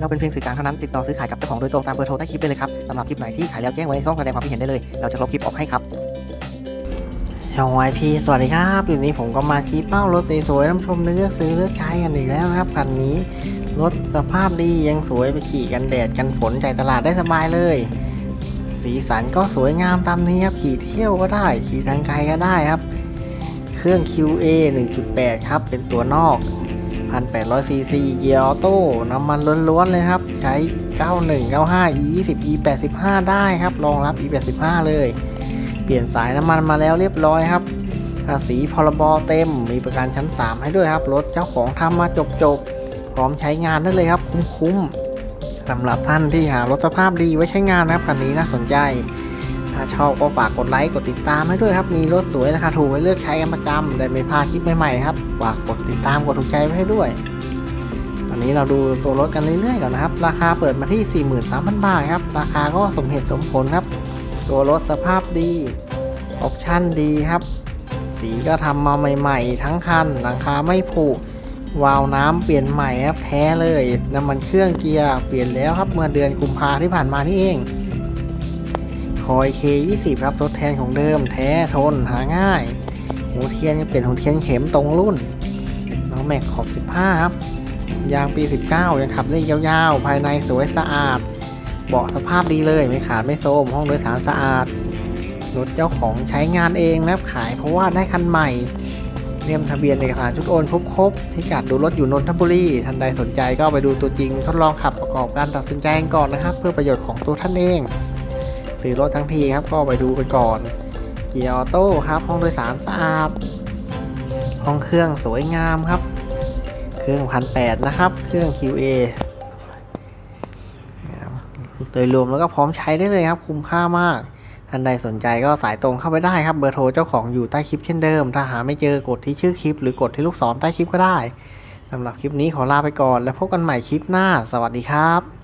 เราเป็นเพียงสื่อกลางเท่านั้นติดต่อซื้อขายกับเจ้าของโดยตรงตามเบอร์โทรใต้คลิปได้เลยครับสำหรับคลิปไหนที่ขายแล้วแจ้งไว้ในช่องแสดงความคิดเห็นได้เลย เราจะลบคลิปออกให้ครับช่องวายพีสวัสดีครับอยู่นี้ผมก็มาชี้เป้ารถสวยๆน้ำชมเลือกซื้อเลือกใช้กันอีกแล้วนะครับคันนี้รถสภาพดียังสวยไปขี่กันแดดกันฝนใจตลาดได้สบายเลย สีสันก็สวยงามตามนี้ครับขี่เที่ยวก็ได้ขี่ทางไกลก็ได้ครับ เครื่อง QA 1.8 ครับเป็นตัวนอก 1,800 ซีซีเกียร์ออโต้น้ำมันล้วนๆเลยครับ ใช้ 91 95 E 20 E 85 ได้ครับ รองรับ E 85 เลย เปลี่ยนสายน้ำมันมาแล้วเรียบร้อยครับภาษีพรบเต็ม มีประกันชั้น 3 ให้ด้วยครับ รถเจ้าของทำมาจบๆ พร้อมใช้งานได้เลยครับคุ้มๆสำหรับท่านที่หารถสภาพดีไว้ใช้งานนะครับคันนี้น่าสนใจ ถ้าชอบก็ฝากกดไลค์กดติดตามให้ด้วยครับ มีรถสวยราคาถูกให้เลือกใช้กันประจำได้ไม่พลาดคลิปใหม่ๆครับ ฝากกดติดตามกดถูกใจไว้ให้ด้วย ตอนนี้เราดูตัวรถกันเรื่อยๆก่อนนะครับ ราคาเปิดมาที่ 43,000 บาทครับ ราคาก็สมเหตุสมผลครับ ตัวรถสภาพดีออปชั่นดีครับ สีก็ทำมาใหม่ ๆ ทั้งคัน หลังคาไม่ผุวาล์วน้ำเปลี่ยนใหม่ครับแท้เลยน้ำมันเครื่องเกียร์เปลี่ยนแล้วครับเมื่อเดือนกุมภาที่ผ่านมานี่เอง คอย K20 ครับทดแทนของเดิม แท้ทนหาง่ายหัวเทียนเป็นหัวเทียนเข็มตรงรุ่นล้องแม็กขอบ 15 ครับ ยางปี 19 ยังขับได้ยาวๆ ภายในสวยสะอาด เบาะสภาพดีเลยไม่ขาดไม่โทมห้องโดยสารสะอาดรถเจ้าของใช้งานเองนะครับขายเพราะว่าได้คันใหม่เลี่ยมทะเบียนเอกสารชุดโอนครบครบพิกัดดูรถอยู่นนทบุรีท่านใดสนใจก็ไปดูตัวจริง ทดลองขับประกอบการตัดสินใจก่อนนะครับ เพื่อประโยชน์ของตัวท่านเอง ซื้อรถทั้งทีครับก็ไปดูไปก่อน เกียร์ออโต้ครับห้องโดยสารสะอาด ห้องเครื่องสวยงามครับ เครื่องพันแปดนะครับ เครื่อง QA นะครับโดยรวมแล้วก็พร้อมใช้ได้เลยครับ คุ้มค่ามาก ท่านใดสนใจก็สายตรงเข้าไปได้ครับ เบอร์โทรเจ้าของอยู่ใต้คลิปเช่นเดิม ถ้าหาไม่เจอกดที่ชื่อคลิป หรือกดที่ลูกศรใต้คลิปก็ได้สำหรับคลิปนี้ขอลาไปก่อน แล้วพบกันใหม่คลิปหน้า สวัสดีครับ